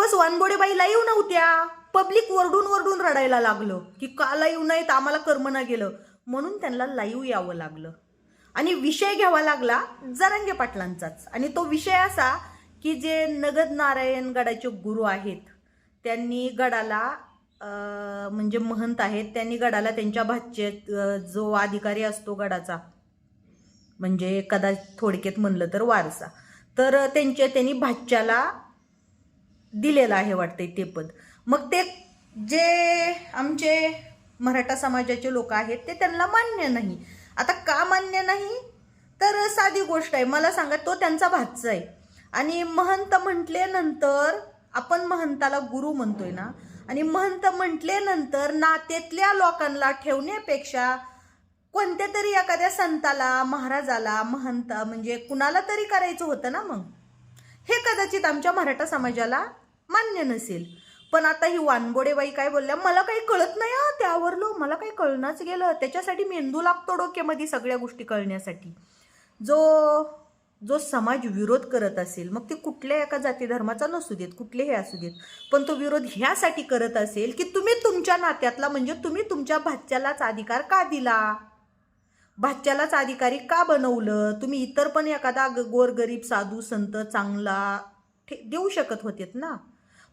दिवस वानबोडेबाई येऊ नव्हत्या. पब्लिक वरडून वरडून रडायला लागलं. की का लाईव्ह नाहीत आम्हाला कर्मना गेलं. म्हणून त्यांना लाईव्ह यावं लागलं. आणि विषय घ्यावा लागला जरांगे पाटलांचाच. आणि तो विषय असा की जे नगद नारायण गडाचे गुरु आहेत त्यांनी गडाला म्हणजे महंत आहेत त्यांनी गडाला त्यांच्या भाच्यात जो अधिकारी असतो गडाचा म्हणजे कदाचित थोडक्यात म्हणलं तर वारसा. तर त्यांच्या त्यांनी भाच्याला दिलेलं आहे वाटते ते पद मग ते जे आमचे मराठा समाजाचे लोक आहेत ते त्यांना मान्य नाही. आता का मान्य नाही? तर साधी गोष्ट आहे. मला सांगा तो त्यांचा भातचा आहे. आणि महंत म्हटल्यानंतर आपण महंताला गुरु म्हणतोय ना आणि महंत म्हटल्यानंतर नातेतल्या लोकांना ठेवण्यापेक्षा कोणत्या तरी एखाद्या संताला महाराजाला महंत म्हणजे कुणाला तरी करायचं होतं ना मग? हे कदाचित आमच्या मराठा समाजाला मान्य नसेल. पण आता ही वानबोडेबाई काय बोलल्या मला काही कळत नाही हा त्यावरलो मला काही कळणंच गेलं. त्याच्यासाठी मेंदू लागतो डोक्यामध्ये सगळ्या गोष्टी कळण्यासाठी. जो जो समाज विरोध करत असेल मग ते कुठल्या एका जाती धर्माचा नसू देत कुठले हे असू देत. पण तो विरोध ह्यासाठी करत असेल की तुम्ही तुमच्या नात्यातला म्हणजे तुम्ही तुमच्या भाच्यालाच अधिकार का दिला? भाच्यालाच अधिकारी का बनवलं? तुम्ही इतर पण एखादा ग- गोरगरीब साधू संत चांगला ठे- देऊ शकत होतेत ना?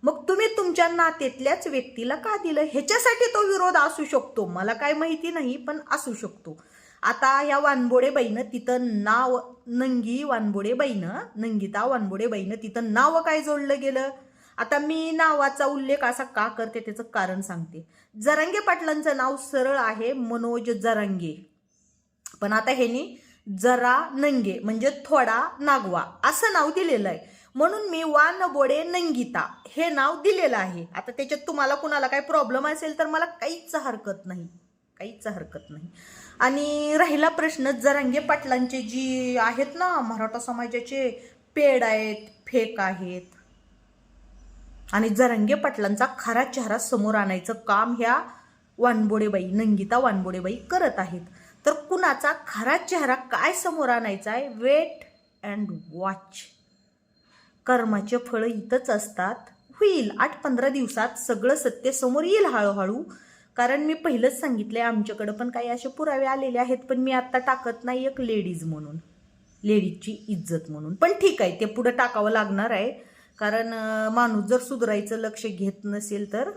मग तुम्ही तुमच्या नातेतल्याच व्यक्तीला का दिलं? ह्याच्यासाठी तो विरोध असू शकतो. मला काय माहिती नाही पण असू शकतो. आता या वानबोडेबाईनं तिथं नाव नंगी वानबोडेबाईनं नंगिता वानबोडेबाईनं तिथं नाव काय जोडलं गेलं? आता मी नावाचा उल्लेख असा का करते त्याचं कारण सांगते. जरांगे पाटलांचं नाव सरळ आहे मनोज जरांगे. पण आता ह्यानी जरा नंगे म्हणजे थोडा नागवा असं नाव दिलेलं आहे. म्हणून मी वान बोडे नंगिता हे नाव दिलेलं आहे. आता त्याच्यात तुम्हाला कुणाला काही प्रॉब्लेम असेल तर मला काहीच हरकत नाही. काहीच हरकत नाही. आणि राहिला प्रश्न जरांगे पाटलांचे जी आहेत ना मराठा समाजाचे पेड आहेत फेक आहेत. आणि जरांगे पाटलांचा खरा चेहरा समोर आणायचं काम ह्या वानबोडेबाई नंगिता वानबोडेबाई करत आहेत. तर कुणाचा खरा चेहरा काय समोर आणायचा आहे? वेट अँड वॉच कर्माचे फळं इथंच असतात. होईल आठ पंधरा दिवसात सगळं सत्य समोर येईल हळूहळू. कारण मी पहिलंच सांगितलंय आमच्याकडं पण काही असे पुरावे आलेले आहेत पण मी आत्ता टाकत नाही एक लेडीज म्हणून. लेडीजची इज्जत म्हणून. पण ठीक आहे ते पुढं टाकावं लागणार आहे. कारण माणूस जर सुधारायचं लक्ष घेत नसेल तर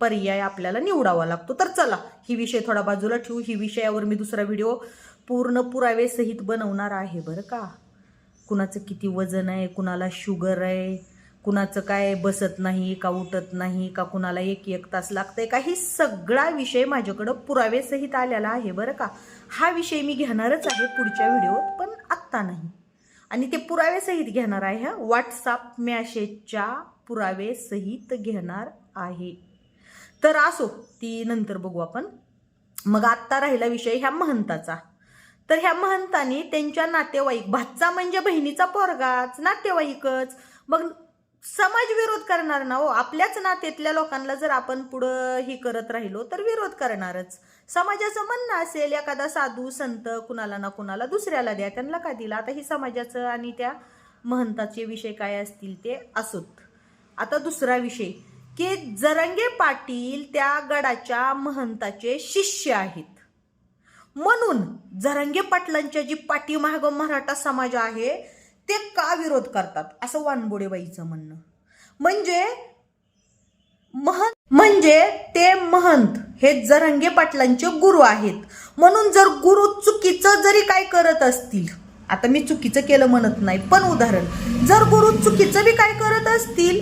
पर्याय आपल्याला निवडावा लागतो. तर चला ही विषय थोडा बाजूला ठेवू. ही विषयावर मी दुसरा व्हिडिओ पूर्ण पुरावेसहित बनवणार आहे बरं का? कुणाचं किती वजन आहे कुणाला शुगर आहे कुणाचं काय बसत नाही का उठत नाही का कुणाला एक एक तास लागतंय का ही सगळा विषय माझ्याकडं पुरावेसहित आलेला आहे बरं का. हा विषय मी घेणारच आहे पुढच्या व्हिडिओत पण आत्ता नाही. आणि ते पुरावेसहित घेणार आहे हा व्हॉट्सअप मॅसेजच्या पुरावेसहित घेणार आहे. तर असो ती नंतर बघू आपण. मग आत्ता राहिला विषय ह्या महंताचा. तर ह्या महंतानी त्यांच्या नातेवाईक भाचा म्हणजे बहिणीचा पोरगाच नातेवाईकच मग समाज विरोध करणार ना हो? आपल्याच नातेतल्या लोकांना जर आपण पुढं ही करत राहिलो तर विरोध करणारच. समाजाचं म्हणणं असेल एखादा साधू संत कुणाला ना कुणाला दुसऱ्याला द्या त्यांना का दिला? आता ही समाजाचं आणि त्या महंताचे विषय काय असतील ते असोत आता दुसरा विषय की जरंगे पाटील त्या गडाच्या महंताचे शिष्य आहेत. म्हणून जरंगे पाटलांच्या जी पाठीमाग मराठा समाज आहे ते का विरोध करतात? असं वानबोडेबाईचं म्हणणं. म्हणजे महंत म्हणजे ते महंत हे जरंगे पाटलांचे गुरु आहेत. म्हणून जर गुरु चुकीचं जरी काय करत असतील आता मी चुकीचं केलं म्हणत नाही पण उदाहरण जर गुरु चुकीचं बी काय करत असतील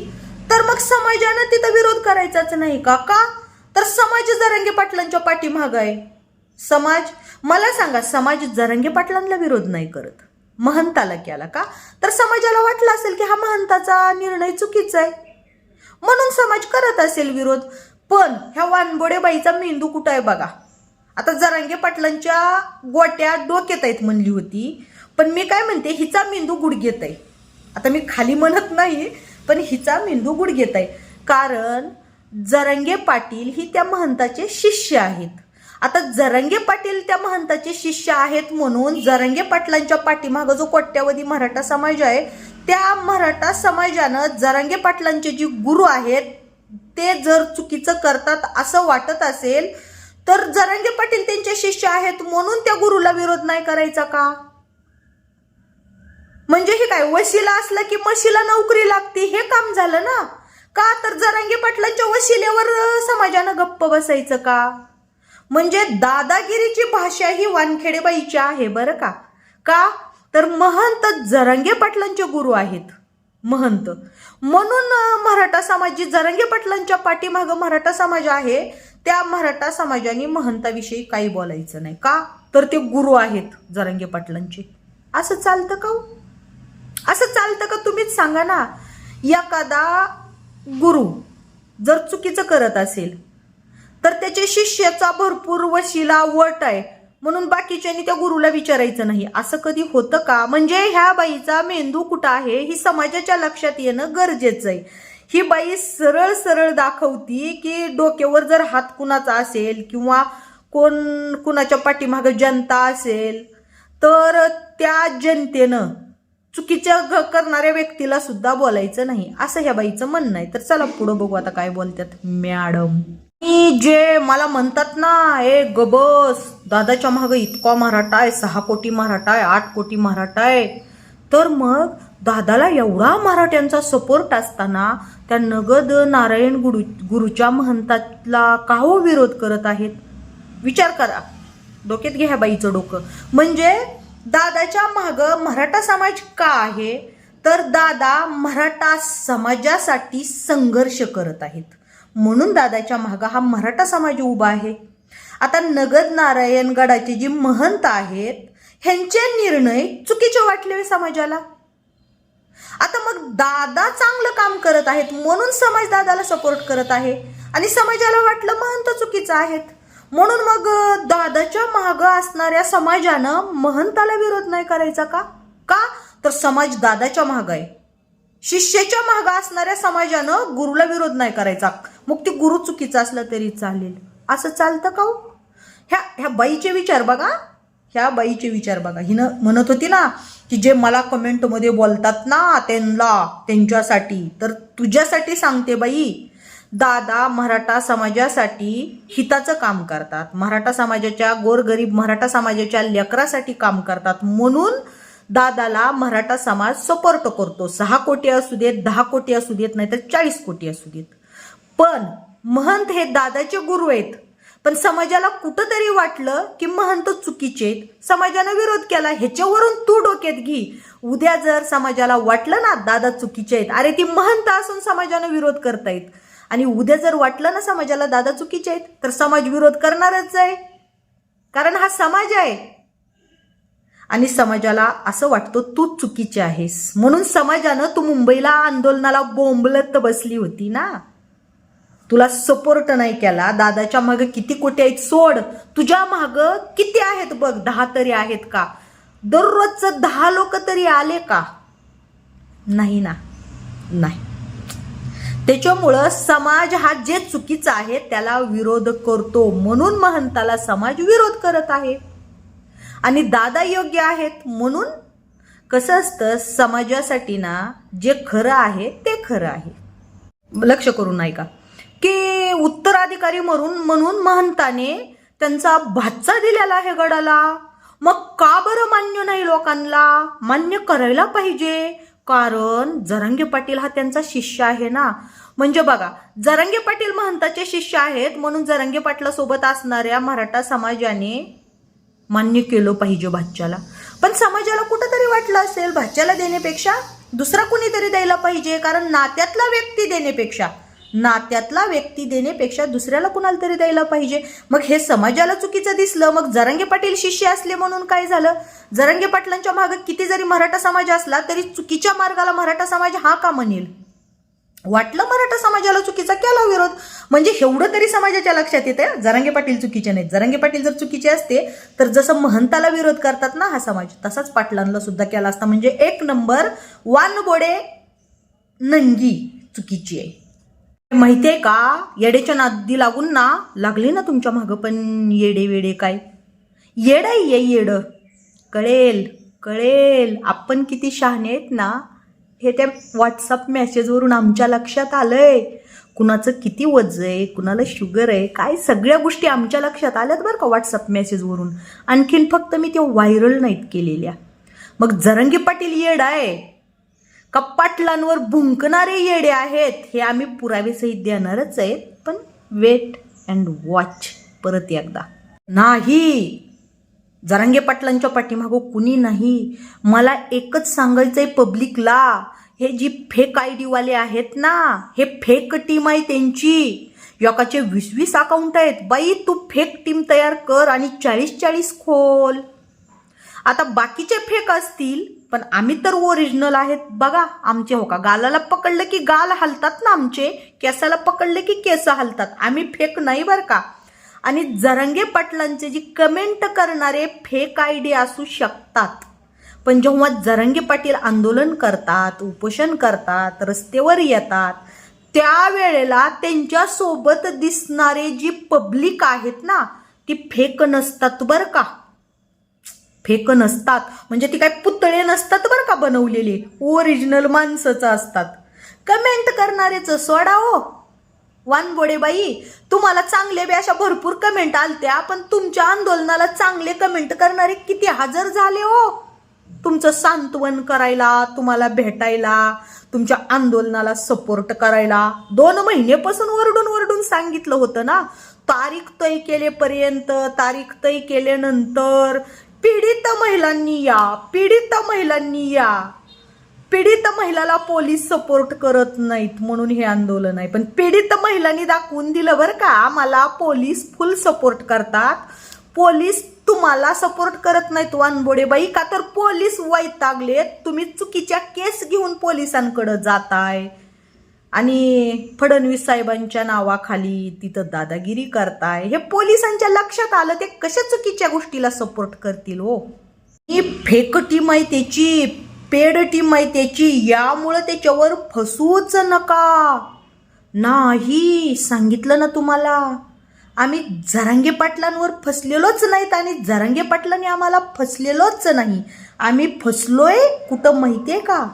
तर मग समाजानं तिथं विरोध करायचाच नाही का? का? तर समाज जरंगे पाटलांच्या पाठीमाग आहे. समाज मला सांगा समाज जरंगे पाटलांना विरोध नाही करत? महंताला केला का? तर समाजाला वाटलं असेल की हा महंताचा निर्णय चुकीचा आहे. म्हणून समाज करत असेल विरोध. पण ह्या वानबोडेबाईचा मेंदू कुठं आहे बघा? आता जरांगे पाटलांच्या गोट्या डोक्यात आहेत म्हणली होती. पण मी काय म्हणते हिचा मेंदू गुडघेत आहे. आता मी खाली म्हणत नाही पण हिचा मेंदू गुडघेत आहे. कारण जरंगे पाटील ही त्या महंताचे शिष्य आहेत. आता जरंगे पाटील त्या महंताचे शिष्य आहेत म्हणून जरंगे पाटलांच्या पाठीमागं जो कोट्यावधी मराठा समाज आहे त्या मराठा समाजानं जरांगे पाटलांचे जे गुरु आहेत ते जर चुकीचं करतात असं वाटत असेल तर जरांगे पाटील त्यांचे शिष्य आहेत म्हणून त्या गुरुला विरोध नाही करायचा का? म्हणजे हे काय वशिला असलं की मशीला नोकरी लागते हे काम झालं ना? का तर जरांगे पाटलांच्या वशिलेवर समाजानं गप्प बसायचं का? म्हणजे दादागिरीची भाषा ही वानखेडेबाईची आहे बरं का? का? तर महंत जरंगे पाटलांचे गुरु आहेत. महंत. म्हणून मराठा समाज जी जरंगे पाटलांच्या पाठीमागं मराठा समाज आहे त्या मराठा समाजाने महंताविषयी काही बोलायचं नाही. का? तर ते गुरु आहेत जरंगे पाटलांचे. असं चालतं का हो? असं चालतं का? तुम्हीच सांगा ना. एखादा गुरु जर चुकीचं करत असेल तर त्याच्या शिष्याचा भरपूर वशीला वट आहे. म्हणून बाकीच्यांनी त्या गुरुला विचारायचं नाही. असं कधी होतं का? म्हणजे ह्या बाईचा मेंदू कुठं आहे? ही समाजाच्या लक्षात येणं गरजेचं आहे. ही बाई सरळ सरळ दाखवती की डोक्यावर जर हात कुणाचा असेल किंवा कोण कुणाच्या पाठीमागं जनता असेल तर त्या जनतेनं चुकीच्या घ- करणाऱ्या व्यक्तीला सुद्धा बोलायचं नाही. असं ह्या बाईचं म्हणणं आहे. तर चला पुढं बघू आता काय बोलतात मॅडम. जे मला म्हणतात ना ए गबस दादाच्या मागं इतका मराठा आहे सहा कोटी मराठा आहे आठ कोटी मराठा आहे. तर मग दादाला एवढा मराठ्यांचा सपोर्ट असताना त्या नगद नारायण गुरु गुरुच्या महंतातला का हो विरोध करत आहेत? विचार करा. डोक्यात घ्या बाईचं डोकं. म्हणजे दादाच्या मागं मराठा समाज का आहे? तर दादा मराठा समाजासाठी संघर्ष करत आहेत. म्हणून दादाच्या मागं हा मराठा समाज उभा आहे. आता नगद नारायणगडाचे जे महंत आहेत ह्यांचे निर्णय चुकीचे वाटले समाजाला. आता मग दादा चांगलं काम करत आहेत म्हणून समाज दादाला सपोर्ट करत आहे. आणि समाजाला वाटलं महंत चुकीचं आहेत. म्हणून मग दादाच्या मागं असणाऱ्या समाजानं महंताला विरोध नाही करायचा का? का? तर समाज दादाच्या मागं आहे. शिष्याच्या मागं असणाऱ्या समाजानं गुरुला विरोध नाही करायचा. मग ते गुरु चुकीचं असलं तरी चालेल. असं चालतं का हो? ह्या ह्या बाईचे विचार बघा. ह्या बाईचे विचार बघा. हिनं म्हणत होती ना की जे मला कमेंटमध्ये बोलतात ना त्यांना त्यांच्यासाठी तर तुझ्यासाठी सांगते बाई. दादा मराठा समाजासाठी हिताचं काम करतात. मराठा समाजाच्या गोरगरीब मराठा समाजाच्या लेकरासाठी काम करतात. म्हणून दादाला मराठा समाज सपोर्ट करतो. सहा कोटी असू देत दहा कोटी असू देत नाहीतर चाळीस कोटी असू देत. पण महंत हे दादाचे गुरु आहेत. पण समाजाला कुठंतरी वाटलं की महंत चुकीचे आहेत. समाजानं विरोध केला ह्याच्यावरून तू डोक्यात घे. उद्या जर समाजाला वाटलं ना दादा चुकीचे आहेत अरे ती महंत असून समाजानं विरोध करतायत. आणि उद्या जर वाटलं ना समाजाला दादा चुकीचे आहेत तर समाज विरोध करणारच आहे. कारण हा समाज आहे. आणि समाजाला असं वाटतं तू चुकीची आहेस. म्हणून समाजानं तू मुंबईला आंदोलनाला बोंबलत बसली होती ना. तुला सपोर्ट नाही केला. दादाच्या मागे किती कोटी आहेत सोड. तुझ्या माग किती आहेत बघ? दहा तरी आहेत का? दररोजचं दहा लोक तरी आले का? नाही ना. नाही. त्याच्यामुळं समाज हा जे चुकीचा आहे त्याला विरोध करतो. म्हणून महंताला समाज विरोध करत आहे. आणि दादा योग्य आहेत म्हणून कसं असतं समाजासाठी ना जे खरं आहे ते खरं आहे. लक्ष करून ऐका. की उत्तराधिकारी म्हणून म्हणून महंताने त्यांचा भाचा दिलेला आहे गडाला. मग का बरं मान्य नाही लोकांना? मान्य करायला पाहिजे. कारण जरांगे पाटील हा त्यांचा शिष्य आहे ना. म्हणजे बघा जरांगे पाटील महंताचे शिष्य आहेत म्हणून जरांगे पाटलासोबत असणाऱ्या मराठा समाजाने मान्य केलं पाहिजे भाच्याला. पण समाजाला कुठंतरी वाटलं असेल भाच्याला देण्यापेक्षा? दुसरा कुणीतरी द्यायला पाहिजे. कारण नात्यातला व्यक्ती देण्यापेक्षा. नात्यातला व्यक्ती देण्यापेक्षा दुसऱ्याला कुणाला तरी द्यायला पाहिजे. मग हे समाजाला चुकीचं दिसलं मग जरंगे पाटील शिष्य असले म्हणून काय झालं? जरंगे पाटलांच्या मागे किती जरी मराठा समाज असला तरी चुकीच्या मार्गाला मराठा समाज हा का म्हणेल? वाटलं मराठा समाजाला चुकीचा केला विरोध? म्हणजे एवढं तरी समाजाच्या लक्षात येते जरांगे पाटील चुकीचे नाहीत. जरांगे पाटील जर चुकीचे असते तर जसं महंताला विरोध करतात ना हा समाज तसाच पाटलांना सुद्धा केला असता. म्हणजे एक नंबर वान बोडे नंगी चुकीची आहे. माहितीये का? येडेच्या नादी लागून ना लागले ना तुमच्या मागं पण येडे वेडे काय? येड आहे ये येड. कळेल कळेल. आपण किती शहाणे आहेत ना? हे त्या व्हॉट्सअप मेसेजवरून आमच्या लक्षात आलंय. कुणाचं किती वज आहे कुणाला शुगर आहे काय? सगळ्या गोष्टी आमच्या लक्षात आल्यात बरं का व्हॉट्सअप मेसेजवरून आणखीन फक्त मी त्या व्हायरल नाहीत केलेल्या. मग जरंगी पाटील येड आहे. कप्पाटलांवर भुंकणारे येडे आहेत हे आम्ही पुरावेसहित देणारच आहेत पण वेट अँड वॉच परत एकदा. नाही! जरांगे पाटलांच्या पाठीमागं कुणी नाही. मला एकच सांगायचं आहे पब्लिकला हे जी फेक आय डीवाले आहेत ना हे फेक टीम आहे त्यांची. यकाचे वीस वीस अकाउंट आहेत. बाई तू फेक टीम तयार कर आणि चाळीस चाळीस खोल. आता बाकीचे फेक असतील पण आम्ही तर ओरिजिनल आहेत. बघा आमचे हो का? गालाला पकडलं की गाल हलतात ना आमचे? केसाला पकडले की केस हलतात. आम्ही फेक नाही बरं का? आणि जरंगे पाटलांचे जी कमेंट करणारे फेक आय डी असू शकतात. पण जेव्हा जरंगे पाटील आंदोलन करतात उपोषण करतात रस्त्यावर येतात त्यावेळेला त्यांच्यासोबत दिसणारे जी पब्लिक आहेत ना ती फेक नसतात बरं का? फेक नसतात. म्हणजे ती काय पुतळे नसतात बरं का बनवलेली. ओरिजिनल माणसंच असतात. कमेंट करणारेच सोडा हो. वानबोडे बाई तुम्हाला चांगले बी अशा भरपूर कमेंट आलत्या पण तुमच्या आंदोलनाला चांगले कमेंट करणारे किती हजर झाले हो. तुमचं सांत्वन करायला तुम्हाला भेटायला तुमच्या आंदोलनाला सपोर्ट करायला. दोन महिनेपासून वरडून वरडून सांगितलं होतं ना. तारीख तय केलेपर्यंत तारीख तय केल्यानंतर पीडित महिलांनी या पीडित महिलांनी या. पीडित महिलाला पोलीस सपोर्ट करत नाहीत म्हणून हे आंदोलन आहे. पण पीडित महिलांनी दाखवून दिलं बरं का आम्हाला पोलीस फुल सपोर्ट करतात. पोलीस तुम्हाला सपोर्ट करत नाहीत वानबोडे बाई का तर पोलीस वैतागलेत तुम्ही चुकीच्या केस घेऊन पोलिसांकडे जाताय. आणि फडणवीस साहेबांच्या नावाखाली तिथं दादागिरी करताय. हे पोलिसांच्या लक्षात आलं ते कशा चुकीच्या गोष्टीला सपोर्ट करतील हो? ही फेक टीम आहे त्याची पेड टीम आहे त्याची यामुळं त्याच्यावर फसूच नका. नाही सांगितलं ना तुम्हाला. आम्ही झरांगे पाटलांवर फसलेलोच नाहीत आणि झरांगे पाटलांनी आम्हाला फसलेलोच नाही. आम्ही फसलोय कुठं माहिती आहे का?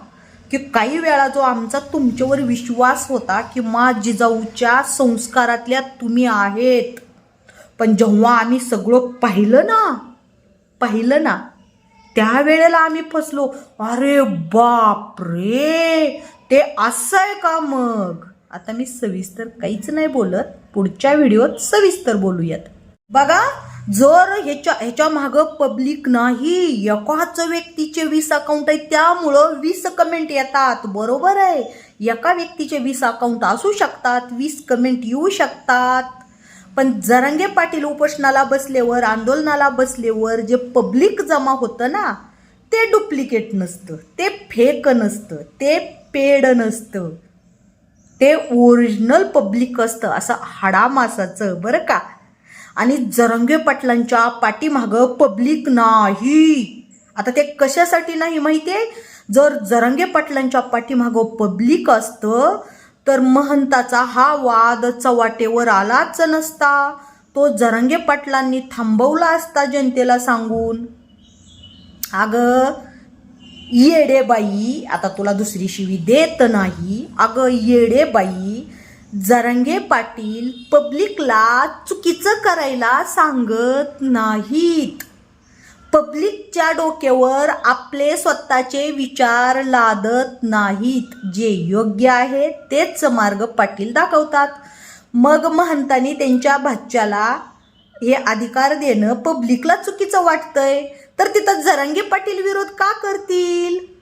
की काही वेळा जो आमचा तुमच्यावर विश्वास होता की मा जिजाऊच्या संस्कारातल्या तुम्ही आहेत. पण जेव्हा आम्ही सगळं पाहिलं ना पाहिलं ना त्यावेळेला आम्ही फसलो. अरे बाप रे ते असं आहे का मग? आता मी सविस्तर काहीच नाही बोलत. पुढच्या व्हिडिओत सविस्तर बोलूयात. बघा जर ह्याच्या ह्याच्या मागं पब्लिक नाही एकाच व्यक्तीचे वीस अकाउंट आहे त्यामुळं वीस कमेंट येतात बरोबर आहे. एका व्यक्तीचे वीस अकाउंट असू शकतात वीस कमेंट येऊ शकतात. पण जरंगे पाटील उपोषणाला बसल्यावर आंदोलनाला बसल्यावर जे पब्लिक जमा होतं ना ते डुप्लिकेट नसतं ते फेक नसतं ते पेड नसतं. ते ओरिजिनल पब्लिक असतं असं हाडामासाचं बरं का? आणि जरंगे पाटलांच्या पाठीमागं पब्लिक नाही. आता ते कशासाठी नाही माहिती आहे जर जरंगे पाटलांच्या पाठीमागं पब्लिक असतं तर महंताचा हा वाद चव्हाटेवर आलाच नसता. तो जरंगे पाटलांनी थांबवला असता जनतेला सांगून. अगं येडे बाई आता तुला दुसरी शिवी देत नाही. अगं येडे बाई जरंगे पाटील पब्लिकला चुकीचं करायला सांगत नाहीत. पब्लिकच्या डोक्यावर आपले स्वतःचे विचार लादत नाहीत. जे योग्य आहे तेच मार्ग पाटील दाखवतात. मग महंतांनी त्यांच्या भाच्याला हे अधिकार देणं पब्लिकला चुकीचं वाटतंय. तर तिथं जरांगे पाटील विरोध का करतील?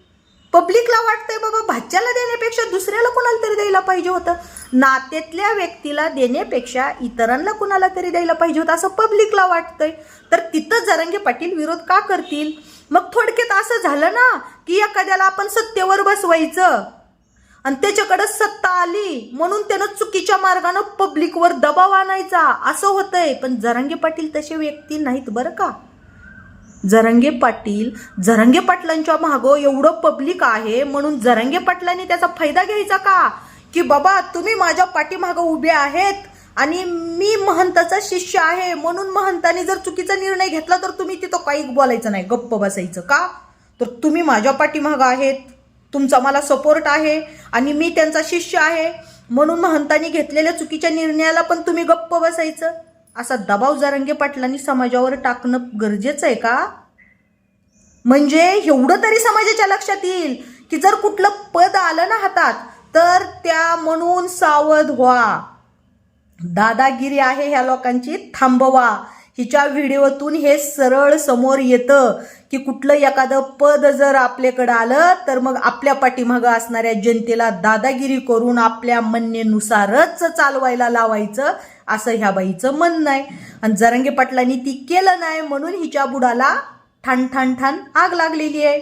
पब्लिकला वाटतंय बाबा भाच्याला देण्यापेक्षा दुसऱ्याला कोणाला तरी द्यायला पाहिजे होतं. नात्यातल्या व्यक्तीला देण्यापेक्षा इतरांना कुणाला तरी द्यायला पाहिजे होतं असं पब्लिकला वाटतंय. तर तिथं जरांगे पाटील विरोध का करतील? मग थोडक्यात असं झालं ना की एखाद्याला आपण सत्तेवर बसवायचं. आणि त्याच्याकडं सत्ता आली म्हणून त्यानं चुकीच्या मार्गानं पब्लिकवर दबाव आणायचा. असं होतंय. पण जरांगे पाटील तसे व्यक्ती नाहीत बरं का? जरंगे पाटील जरंगे पाटलांच्या मागं एवढं पब्लिक आहे म्हणून जरंगे पाटलांनी त्याचा फायदा घ्यायचा का? की बाबा तुम्ही माझ्या पाठीमागं उभे आहेत आणि मी महंताचा शिष्य आहे म्हणून महंताने जर चुकीचा निर्णय घेतला तर तुम्ही तिथं काही बोलायचं नाही गप्प बसायचं का? तर तुम्ही माझ्या पाठीमागं आहेत तुमचा मला सपोर्ट आहे आणि मी त्यांचा शिष्य आहे म्हणून महंतांनी घेतलेल्या चुकीच्या निर्णयाला पण तुम्ही गप्प बसायचं? असा दबाव जरंगे पाटलांनी समाजावर टाकणं गरजेचं आहे का? म्हणजे एवढं तरी समाजाच्या लक्षात येईल की जर कुठलं पद आलं ना हातात तर त्या म्हणून सावध व्हा. दादागिरी आहे ह्या लोकांची थांबवा. हिच्या व्हिडिओतून हे सरळ समोर येतं की कुठलं एखादं पद जर आपल्याकडं आलं तर मग आपल्या पाठीमागं असणाऱ्या जनतेला दादागिरी करून आपल्या म्हणणेनुसारच चालवायला लावायचं. असं ह्या बाईचं म्हणणं आहे. आणि जरंगे पाटलांनी ती केलं नाही म्हणून हिच्या बुडाला ठाण ठाण ठाण आग लागलेली आहे.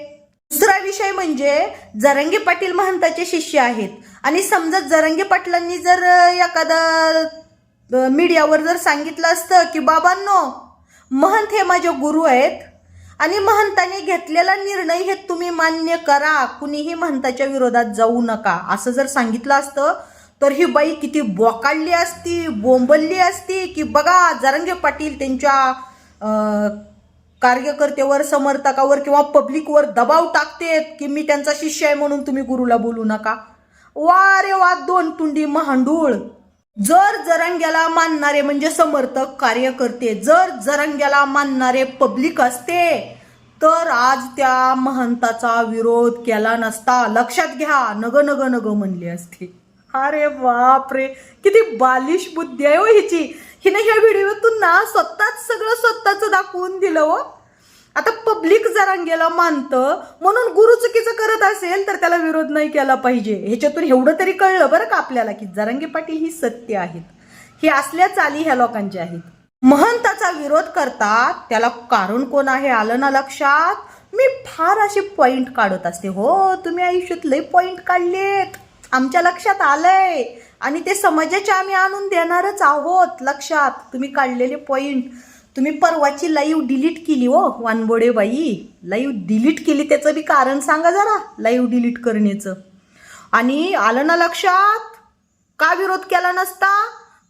दुसरा विषय म्हणजे जरंगे पाटील महंताचे शिष्य आहेत. आणि समजा जरंगे पाटलांनी जर एखादा मीडियावर जर सांगितलं असतं की बाबांनो महंत हे माझे गुरु आहेत आणि महंताने घेतलेला निर्णय हे तुम्ही मान्य करा. कुणीही महंताच्या विरोधात जाऊ नका. असं जर सांगितलं असतं तर ही बाई किती बोकाळली असती बोंबलली असती की बघा जरंगे पाटील त्यांच्या कार्यकर्त्यावर समर्थकावर किंवा पब्लिकवर दबाव टाकतेत की मी त्यांचा शिष्य आहे म्हणून तुम्ही गुरुला बोलू नका. वा रे वा दोन तुंडी महांडूळ. जर जरंग्याला मानणारे म्हणजे समर्थक कार्यकर्ते जर जरंग्याला मानणारे पब्लिक असते तर आज त्या महंताचा विरोध केला नसता. लक्षात घ्या नग नग नग म्हणले असते. अरे बापरे किती बालिश बुद्धी आहे हो हिची. हिने ह्या व्हिडिओतून ना स्वतःच सगळं स्वतःच दाखवून दिलं हो. आता पब्लिक जरांगेला मानतं म्हणून गुरु चुकीचं करत असेल तर त्याला विरोध नाही केला पाहिजे. ह्याच्यातून एवढं तरी कळलं बरं का आपल्याला की जरांगे पाटील ही सत्य आहेत. ही असल्या चाली ह्या लोकांच्या आहेत. महंताचा विरोध करतात त्याला कारण कोण आहे आलं ना लक्षात? मी फार असे पॉइंट काढत असते. हो तुम्ही आयुष्यात लय पॉइंट काढलेत. आमच्या लक्षात आलंय. आणि ते समाजाच्या आम्ही आणून देणारच आहोत लक्षात. तुम्ही काढलेले पॉईंट तुम्ही परवाची लाईव्ह डिलीट केली हो वानबोडे बाई. लाईव्ह डिलीट केली त्याचं बी कारण सांगा जरा लाईव्ह डिलीट करण्याचं आणि आलं ना लक्षात? का विरोध केला नसता?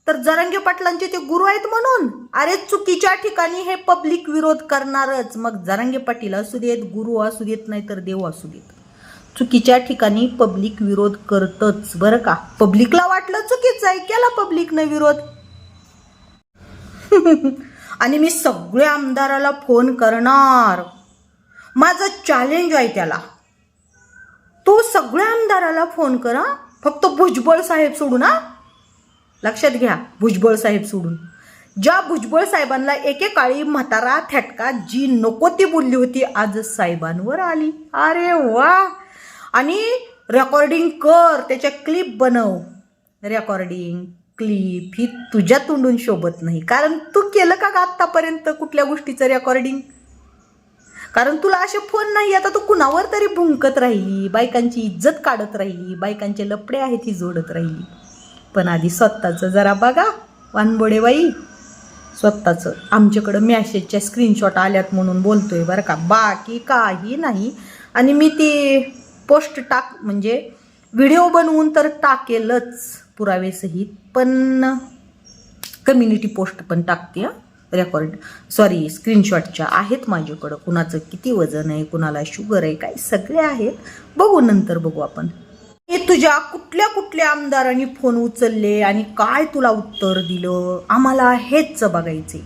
तर जरंगे पाटलांचे ते गुरु आहेत म्हणून. अरे चुकीच्या ठिकाणी हे पब्लिक विरोध करणारच. मग जरंगे पाटील असू देत गुरु असू देत नाही तर देव असू देत. चुकीच्या ठिकाणी पब्लिक विरोध करतच बरं का? पब्लिकला वाटलं चुकीचं आहे केला पब्लिकनं विरोध. आणि मी सगळ्या आमदाराला फोन करणार. माझं चॅलेंज आहे त्याला. तो सगळ्या आमदाराला फोन करा फक्त भुजबळ साहेब सोडून हा. लक्षात घ्या भुजबळ साहेब सोडून. ज्या भुजबळ साहेबांना एकेकाळी म्हातारा थटका जी नको ती बोलली होती आज साहेबांवर आली. अरे वा! आणि रेकॉर्डिंग कर त्याच्या क्लिप बनव. रेकॉर्डिंग क्लिप ही तुझ्या तोंडून शोभत नाही. कारण तू केलं का ग आत्तापर्यंत कुठल्या गोष्टीचं रेकॉर्डिंग कारण तुला असे फोन नाही आता तू कुणावर तरी भुंकत राहिली बायकांची इज्जत काढत राहिली बायकांचे लपडे आहेत ही जोडत राहिली. पण आधी स्वतःचं जरा बघा वानबोडे बाई स्वतःचं. आमच्याकडं मॅसेजच्या स्क्रीनशॉट आल्यात म्हणून बोलतोय बरं का. बाकी काही नाही. आणि मी ती पोस्ट टाक म्हणजे व्हिडिओ बनवून तर टाकेलच पुरावेसहित पण कम्युनिटी पोस्ट पण टाकते रेकॉर्ड सॉरी स्क्रीनशॉटच्या आहेत माझ्याकडं. कुणाचं किती वजन आहे कुणाला शुगर आहे काय सगळे आहेत. बघू नंतर बघू आपण. हे तुझ्या कुठल्या कुठल्या आमदारांनी फोन उचलले आणि काय तुला उत्तर दिलं? आम्हाला हेच बघायचे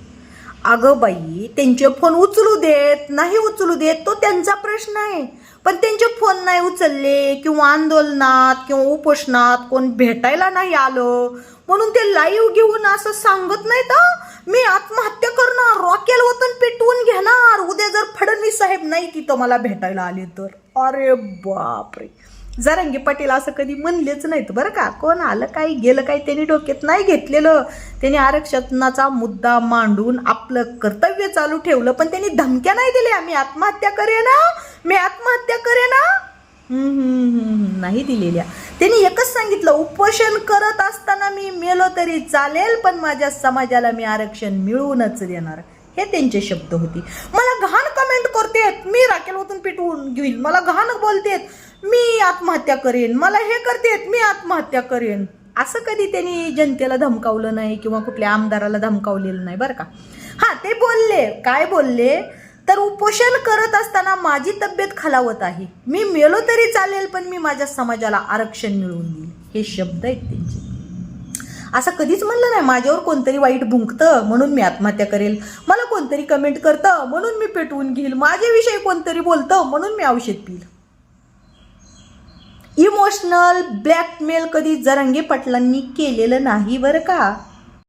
अगं बाई त्यांचे फोन उचलू देत नाही उचलू देत तो त्यांचा प्रश्न आहे. पण त्यांचे फोन नाही उचलले किंवा आंदोलनात किंवा उपोषणात कोण भेटायला नाही आलं. म्हणून ते लाईव्ह घेऊन असं सांगत नाहीत मी आत्महत्या करणार रॉकेल वतन पेटवून घेणार. उद्या जर फडणवीस साहेब नाही तिथं मला भेटायला आले तर. अरे बापरे. जरांगे पाटील असं कधी म्हणलेच नाहीत बरं का. कोण आलं काय गेलं काय त्यांनी डोक्यात नाही घेतलेलं. त्यांनी आरक्षणाचा मुद्दा मांडून आपलं कर्तव्य चालू ठेवलं पण त्यांनी धमक्या नाही दिल्या. मी आत्महत्या करे ना मी आत्महत्या करे ना नाही दिलेल्या. त्यांनी एकच सांगितलं उपोषण करत असताना मी मेलो तरी चालेल पण माझ्या समाजाला मी आरक्षण मिळवूनच देणार. हे त्यांचे शब्द होते. मला घाण कमेंट करतेत. मी राखेल होतून पिटवून घेईल. मला घाण बोलतेत. मी आत्महत्या करेन मला हे करतेत मी आत्महत्या करेन. असं कधी त्यांनी जनतेला धमकावलं नाही किंवा कुठल्या आमदाराला धमकावलेलं नाही बरं का? हां ते बोलले. काय बोलले? तर उपोषण करत असताना माझी तब्येत खालावत आहे. मी मेलो तरी चालेल पण मी माझ्या समाजाला आरक्षण मिळवून देईल हे शब्द आहेत त्यांचे. असं कधीच म्हणलं नाही. माझ्यावर कोणतरी वाईट भुंकतं म्हणून मी आत्महत्या करेल. मला कोणतरी कमेंट करतं म्हणून मी पेटवून घेईल. माझ्याविषयी कोणतरी बोलतं म्हणून मी औषध पिईल. इमोशनल ब्लॅकमेल कधी जरंगे पाटलांनी केलेलं नाही बरं का?